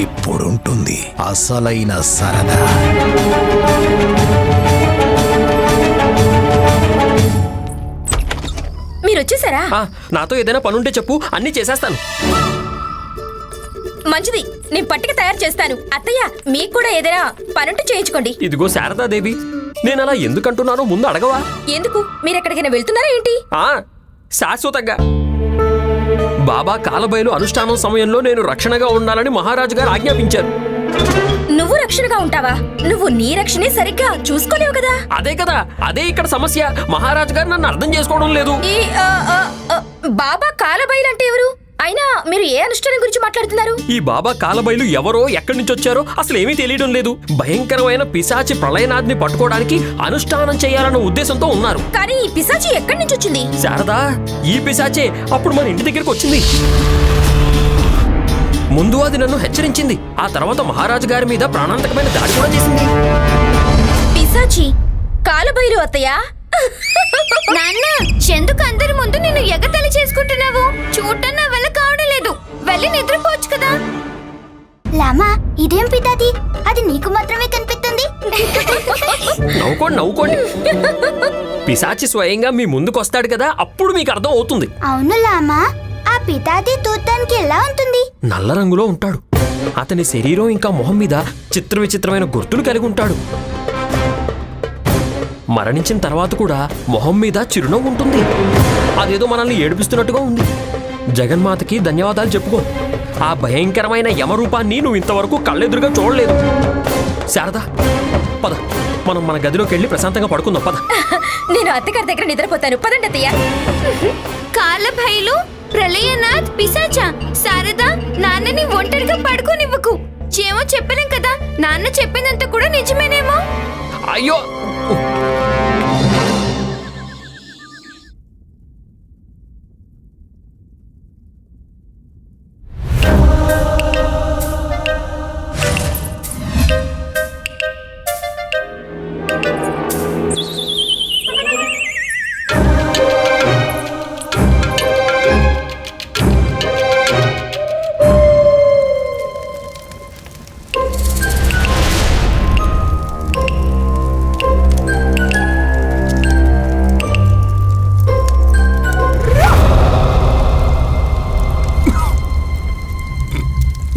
ఇప్పుడుంటుంది. అసలైన సరదా. మీరు వచ్చేసారా ఆ, నాతో ఏదైనా పనుంటే చెప్పు అన్నీ చేసేస్తాను. మంచిది నేను పట్టిక తయారు చేస్తాను. అత్తయ్య మీకు కూడా ఏదైనా పనుంటే చేయించుకోండి. ఇదిగో శారదాదేవి నేను అలా ఎందుకంటున్నానో ముందు అడగవా? ఎందుకు? మీరు ఎక్కడికైనా వెళ్తున్నారా ఏంటి? ఆ శాశ్వతంగా. బాబా కాలబైలు అనుష్ఠానం సమయంలో నేను రక్షణగా ఉండాలని మహారాజు గారు ఆజ్ఞాపించారు. నువ్వు రక్షణగా ఉంటావా? నువ్వు నీ రక్షణే సరిగ్గా చూసుకోలేవు కదా? అదే కదా అదే ఇక్కడ సమస్య. మహారాజు గారు నన్ను అర్థం చేసుకోవడం లేదు. ఈ ఆ, ఆ, ఆ, బాబా కాలబైలు అంటే ఎవరు? అయినా మీరు ఏ అనుష్ఠానం గురించి మాట్లాడుతున్నారు? ఈ బాబా కాలబైలు ఎవరో ఎక్కడి నుంచి వచ్చారో అసలు ఏమీ తెలియడం లేదు. భయంకరమైన పిశాచి ప్రళయనాథ్ని పట్టుకోవడానికి అనుష్ఠానం చేయాలన్న ఉద్దేశంతో ఉన్నారు. కానీ ఈ పిశాచి ఎక్కడి నుంచి వచ్చింది? శారదా ఈ పిశాచే అప్పుడు మన ఇంటి దగ్గరికి వచ్చింది. ముందు అది నన్ను హెచ్చరించింది. ఆ తర్వాత మహారాజు గారి మీద ప్రాణాంతకమైన దాడి కూడా చేసింది. పిశాచి కాలబైలు అత్తయ్య? నాన్న ఎందుకు అందరి ముందు నిన్ను ఎగతలి చేసుకుంటున్నావు. చూడటం నా వల్ల కావడం లేదు. వెళ్ళి నిద్రపోవచ్చు కదా. లామా ఇదేం పితాది? అది నీకు మాత్రమే కనిపిస్తుంది. నవ్వుకోండి నవ్వుకోండి. పిశాచి స్వయంగా మీ ముందుకు వస్తాడు కదా అప్పుడు మీకు అర్థం అవుతుంది. అవును లామా ఆ పితాది చూడటానికి ఎలా ఉంటుంది? నల్ల రంగులో ఉంటాడు. అతని శరీరం ఇంకా మొహం మీద చిత్ర విచిత్రమైన గుర్తులు కలిగి ఉంటాడు. మరణించిన తర్వాత కూడా మొహం మీద చిరునవ్వు ఉంటుంది. అదేదో మనల్ని ఏడిపిస్తున్నట్టుగా ఉంది. జగన్మాతకి ధన్యవాదాలు చెప్పుకో. ఆ భయంకరమైన యమరూపాన్ని నువ్వు ఇంతవరకు కళ్ళెదురుగా చూడలేదు. శారదా పద. మనం మన గదిలోకి వెళ్ళి ప్రశాంతంగా పడుకుందాం పద. నేను అత్తగారి దగ్గర నిద్రపోతాను. పదండి అత్తయ్య. కాలభైలు ప్రళయనాథ్ పిశాచ. శారద నాన్నని ఒంటరిగా పడుకోనివ్వకు. చేమో చెప్పలేం కదా? నాన్న చెప్పినంత కూడా నిజమేనేమో? అయ్యో Tchau.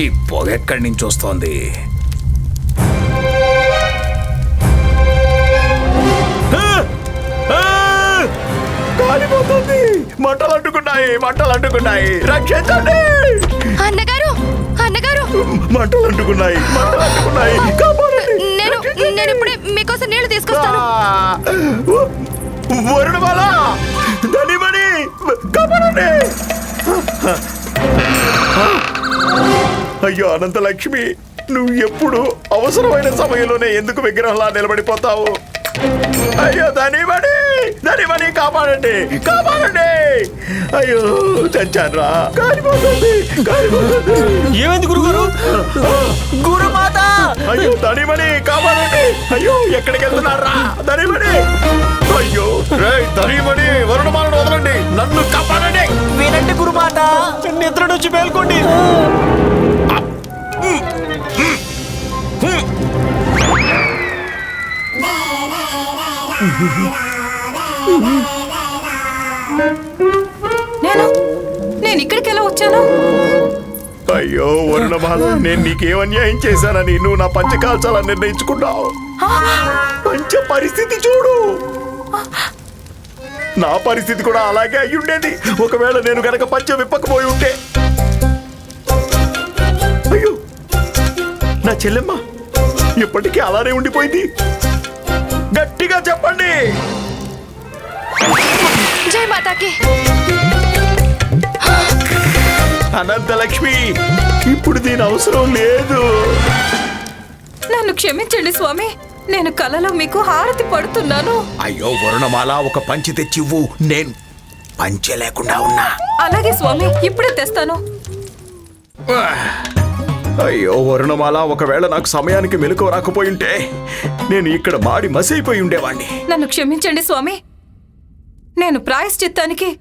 ఈ పొగ ఎక్కడి నుంచి వస్తోంది? కాలిపోతుంది మంటలు అంటుకున్నాయి మంటలు అంటుకున్నాయి. రక్షించండి! అన్నగారు అన్నగారు! మంటలు అంటుకున్నాయి మంటలు అంటుకున్నాయి. నేను నేను ఇప్పుడే మీకోసం నీళ్ళు తీసుకొస్తాను. వరుణమాల ధనిమణి కాపాడండి! అయ్యో అనంత లక్ష్మి నువ్వు ఎప్పుడు అవసరమైన సమయంలోనే ఎందుకు విగ్రహంలా నిలబడిపోతావు? అయ్యో ధనిమణి ధనిమణి కాపాడండి కాపాడండి! అయ్యో చచ్చాన్రా కాలిపోతుంది కాలిపోతుంది ఏమైంది గురుగారు? గురుమాత! అయ్యో ధనిమణి కాపాడండి. అయ్యో ఎక్కడికి వెళ్తున్నారా ధనిమణి? అయ్యో రే ధనిమణి వరుణమాలను వదలండి. నన్ను కాపాడండి. వినండి గురుమాత నిద్ర నుంచి మేల్కోండి. నేను నేను ఇక్కడికి ఎలా వచ్చాను? అయ్యో వరుణమాల నేను నీకేం అన్యాయం చేశానని నువ్వు నా పంచ కాల్చాలని నిర్ణయించుకున్నావు పంచ పరిస్థితి చూడు. నా పరిస్థితి కూడా అలాగే అయి ఉండేది ఒకవేళ నేను గనక పంచ విప్పకపోయి ఉంటే నా చెల్లెమ్మ ఇప్పటికీ అలానే ఉండిపోయింది. గట్టిగా చెప్పండి. జై మాతాకి. అనంతలక్ష్మి ఇప్పుడు దీని అవసరం లేదు. నన్ను క్షమించండి స్వామి నేను కలలో మీకు హారతి పడుతున్నాను. అయ్యో వరుణమాల ఒక పంచి తెచ్చివ్వు. నేను పంచె లేకుండా ఉన్నా. అలాగే స్వామి ఇప్పుడే తెస్తాను. అయ్యో వరుణమాల ఒకవేళ నాకు సమయానికి మెలకు రాకపోయింటే నేను ఇక్కడ మాడి మసైపోయి ఉండేవాణ్ణి. నన్ను క్షమించండి స్వామి. నేను ప్రాయశ్చిత్తానికి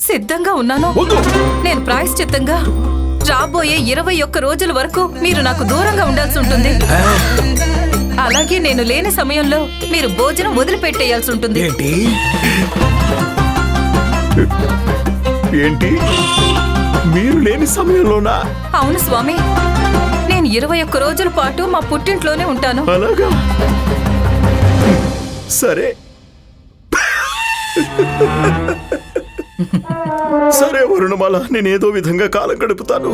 సిద్ధంగా ఉన్నాను. నేను ప్రాయశ్చిత్తంగా రాబోయే ఇరవై ఒక్క రోజుల వరకు మీరు నాకు దూరంగా ఉండాల్సి ఉంటుంది. అలాగే నేను లేని సమయంలో మీరు భోజనం వదిలిపెట్టేయాల్సి ఉంటుంది. ఏంటి? ఏంటి? మీరు లేని సమయంలోనా? అవును స్వామి. ఇరవై ఒక్క రోజుల పాటు మా పుట్టింట్లోనే ఉంటాను. అలాగా? సరే. సరే వరుణమాల నేనేదో విధంగా కాలం గడుపుతాను.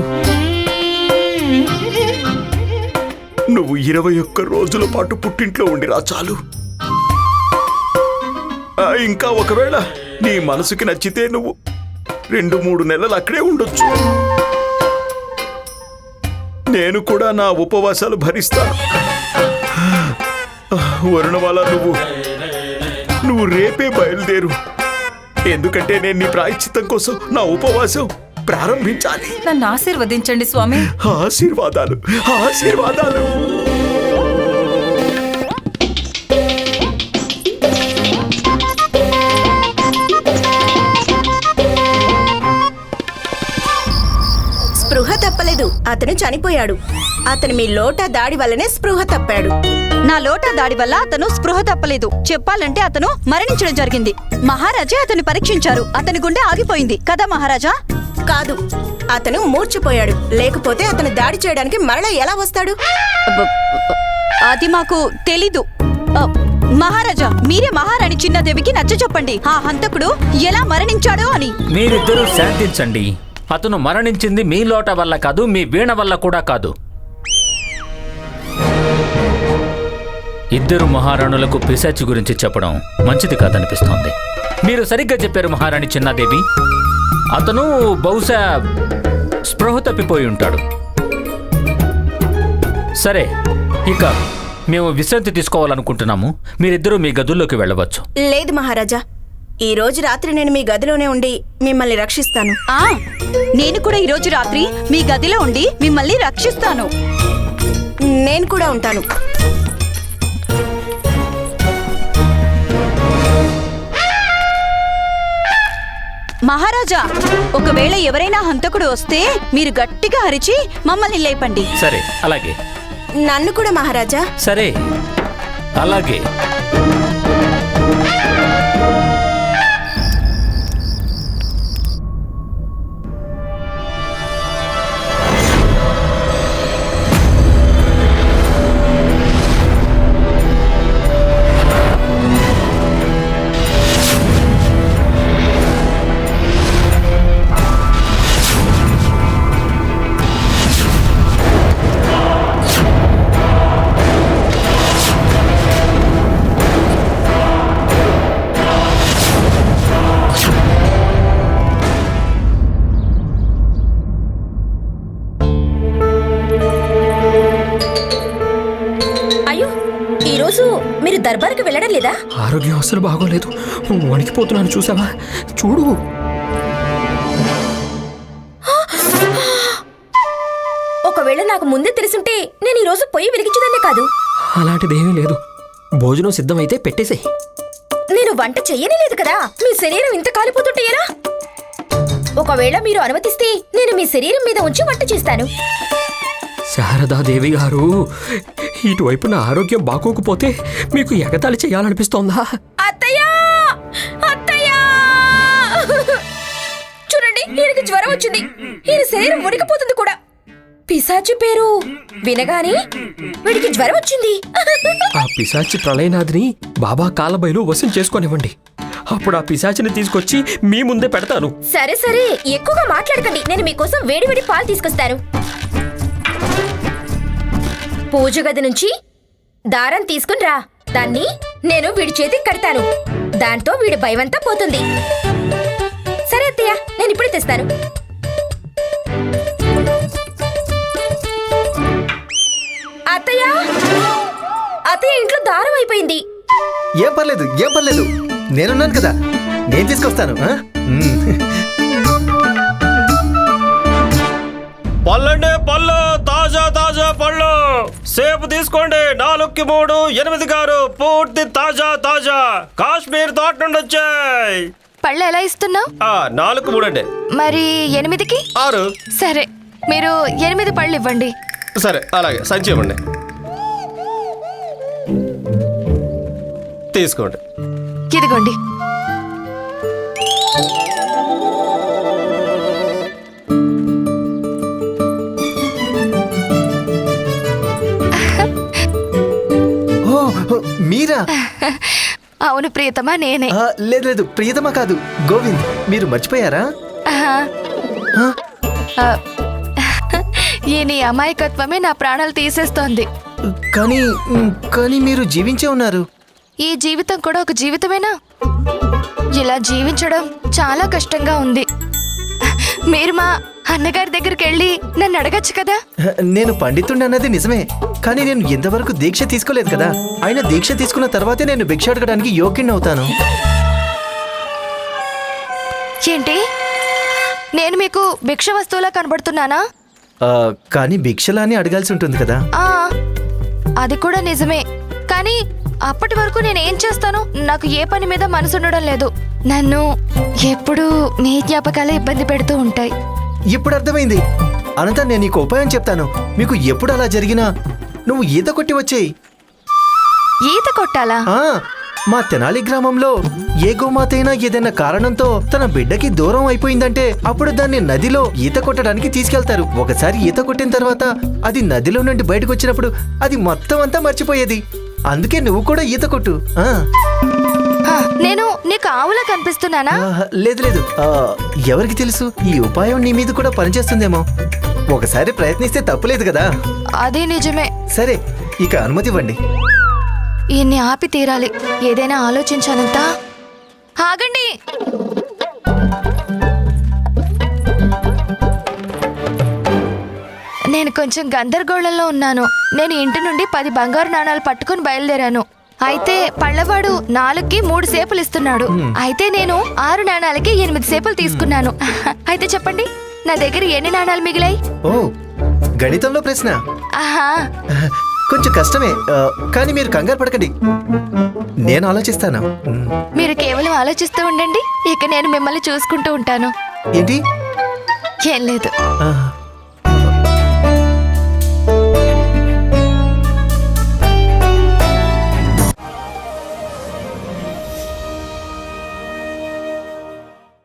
నువ్వు ఇరవై ఒక్క రోజుల పాటు పుట్టింట్లో ఉండిరా చాలు. ఇంకా ఒకవేళ నీ మనసుకి నచ్చితే నువ్వు రెండు మూడు నెలలు అక్కడే ఉండొచ్చు. నేను కూడా నా ఉపవాసాలు భరిస్తాను వరుణమాల నువ్వు నువ్వు రేపే బయలుదేరు. ఎందుకంటే నేను నీ ప్రాయశ్చిత్తం కోసం నా ఉపవాసం ప్రారంభించాలి. నన్ను ఆశీర్వదించండి స్వామి. ఆశీర్వాదాలు ఆశీర్వాదాలు. అతను చనిపోయాడు. అతను మీ లోట దాడి వల్లనే స్పృహ తప్పాడు. నా లోటా దాడి వల్ల అతను స్పృహ తప్పలేదు. చెప్పాలంటే అతను మరణించడం జరిగింది. మహారాజా అతన్ని పరీక్షించారు. అతని గుండె ఆగిపోయింది. కదా మహారాజా? కాదు. అతను మూర్చిపోయాడు. లేకపోతే అతను దాడి చేయడానికి మరలా ఎలా వస్తాడు? అది మాకు తెలీదు. మహారాజా మీరే మహారాణి చిన్నదేవికి నచ్చ చెప్పండి ఆ హంతకుడు ఎలా మరణించాడో అని. మీరిద్దరూ శాంతించండి. అతను మరణించింది మీ లోట వల్ల కాదు మీ వీణ వల్ల కూడా కాదు. ఇద్దరు మహారాణులకు పిశాచి గురించి చెప్పడం మంచిది కాదనిపిస్తోంది. మీరు సరిగ్గా చెప్పారు మహారాణి చిన్నాదేవి. అతను బహుశా స్పృహ తప్పిపోయి ఉంటాడు. సరే ఇక మేము విశ్రాంతి తీసుకోవాలనుకుంటున్నాము. మీరిద్దరూ మీ గదుల్లోకి వెళ్ళవచ్చు. లేదు మహారాజా. ఈ రోజు రాత్రి నేను మీ గదిలోనే ఉండి మిమ్మల్ని రక్షిస్తాను. ఆ నేను కూడా ఈరోజు రాత్రి మీ గదిలో ఉండి మిమ్మల్ని రక్షిస్తాను. నేను కూడా ఉంటాను. మహారాజా ఒకవేళ ఎవరైనా హంతకుడు వస్తే మీరు గట్టిగా అరిచి మమ్మల్ని లేపండి. సరే అలాగే. నన్ను కూడా మహారాజా. సరే అలాగే. మీరు దర్బార్కి వెళ్ళడం లేదా? ఆరోగ్యం అసలు బాగోలేదు. వణికిపోతున్నాను చూసావా? చూడు. ఒకవేళ నాకు ముందే తెలుసుంటే నేను ఈ రోజు పొయ్యి వెలిగించదాన్నే కాదు. అలాంటిదేమీ లేదు. భోజనం సిద్ధమైతే పెట్టేసేయ్. నేను వంట చెయ్యనే లేదు కదా. మీ శరీరం ఇంత కాలిపోతుంటే ఎలా? ఒకవేళ మీరు అనుమతిస్తే నేను మీ శరీరం మీద ఉంచి వంట చేస్తాను. శారదాదేవి గారు ఇటువైపు నా ఆరోగ్యం బాగోకపోతే మీకు ఎగతాళి చేయాలనిపిస్తోందా? అత్తయ్యా! అత్తయ్యా! చూడండి ఈయనకి జ్వరం వచ్చింది. ఈయన శరీరం ఉడికిపోతుంది కూడా. పిశాచి పేరు వినగానే వీడికి జ్వరం వచ్చింది. ఆ పిశాచి ప్రళయనాథిని బాబా కాలబైలు వశం చేసుకోనివ్వండి. అప్పుడు ఆ పిశాచిని తీసుకొచ్చి మీ ముందే పెడతాను. సరే సరే. ఎక్కువగా మాట్లాడకండి. నేను మీకోసం వేడి వేడి పాలు తీసుకొస్తాను. పూజ గది నుంచి దారం తీసుకుని రా. దాన్ని నేను వీడి చేతికి కడతాను. దాంతో వీడి భయమంతా పోతుంది. సరే అత్తయ్య నేను ఇప్పుడే తెస్తాను. అత్తయ్య! అత్తయ్య ఇంట్లో దారం అయిపోయింది. ఏం పర్లేదు ఏం పర్లేదు. నేనున్నాను కదా. నేను తీసుకొస్తాను. పళ్ళండి పళ్ళు తాజా తాజా సేపు తీసుకోండి. నాలుగుకి మూడు ఎనిమిది గారు పూర్తి తాజా తాజా. కాశ్మీర్ తోట నుండి వచ్చాయి. పళ్ళు ఎలా ఇస్తున్నావు? నాలుగు మూడు అండి మరి ఎనిమిదికి? ఆరు. సరే మీరు ఎనిమిది పళ్ళు ఇవ్వండి. సరే అలాగే సంచి ఇవ్వండి. తీసుకోండి. ఇదిగోండి. మీరా? అవును ప్రియతమా నేనే. లేదు లేదు ప్రియతమా కాదు గోవింద్. మీరు మర్చిపోయారా? ఈ నీ అమాయకత్వమే నా ప్రాణాలు తీసేస్తోంది. కానీ కానీ మీరు జీవించే ఉన్నారు. ఈ జీవితం కూడా ఒక జీవితమేనా? ఇలా జీవించడం చాలా కష్టంగా ఉంది. మీరు మా అన్నగారి దగ్గరికి వెళ్ళి నన్ను అడగచ్చు కదా? నేను పండితుండి అన్నది నిజమే. కానీ నేను ఇంతవరకు దీక్ష తీసుకోలేదు కదా? ఆయన దీక్ష తీసుకున్న తర్వాతే నేను భిక్ష అడగడానికి యోగ్యుని అవుతాను. ఏంటి? నేను మీకు భిక్ష వస్తువులా కనబడుతున్నానా? కానీ భిక్షలాని అడగాల్సి ఉంటుంది కదా? అది కూడా నిజమే. కానీ అప్పటి వరకు నేను ఏం చేస్తాను? నాకు ఏ పని మీద మనసు ఉండడం లేదు. నన్ను ఎప్పుడూ నీ జ్ఞాపకాలే ఇబ్బంది పెడుతూ ఉంటాయి. ఇప్పుడు అర్థమైంది. అనంత నేను నీకు ఉపాయం చెప్తాను. మీకు ఎప్పుడు అలా జరిగినా నువ్వు ఈత కొట్టి వచ్చేయి. ఈత కొట్టాలా? మా తెనాలి గ్రామంలో ఏ గోమాత అయినా ఏదైనా కారణంతో తన బిడ్డకి దూరం అయిపోయిందంటే అప్పుడు దాన్ని నదిలో ఈత కొట్టడానికి తీసుకెళ్తారు. ఒకసారి ఈత కొట్టిన తర్వాత అది నదిలో నుండి బయటకు వచ్చినప్పుడు అది మొత్తం అంతా మర్చిపోయేది. అందుకే నువ్వు కూడా ఈత కొట్టు. నేను నీకు ఆవులా కనిపిస్తున్నానా? లేదు లేదు. ఎవరికి తెలుసు? ఈ ఉపాయం నీ మీద కూడా పనిచేస్తుందేమో. ఒకసారి ప్రయత్నిస్తే తప్పులేదు కదా. అది నిజమే. సరే ఇక అనుమతి ఇవ్వండి. ఈయన్ని ఆపి తీరాలి. ఏదైనా ఆలోచించానంత? ఆగండి! నేను కొంచెం గందరగోళంలో ఉన్నాను. నేను ఇంటి నుండి పది బంగారు నాణాలు పట్టుకుని బయలుదేరాను. అయితే పళ్ళవాడు నాలుగుకి మూడు సేపులు ఇస్తున్నాడు. అయితే నేను ఆరు నాణాలకి ఎనిమిది సేపులు తీసుకున్నాను. అయితే చెప్పండి నా దగ్గర ఎన్ని నాణాలు మిగిలాయి? ఓ గణితంలో ప్రశ్న. ఆహా. కొంచెం కష్టమే కానీ మీరు కంగారు పడకండి. నేను ఆలోచిస్తాను. మీరు కేవలం ఆలోచిస్తూ ఉండండి ఇక నేను మిమ్మల్ని చూసుకుంటూ ఉంటాను. ఏంటి? ఏం లేదు.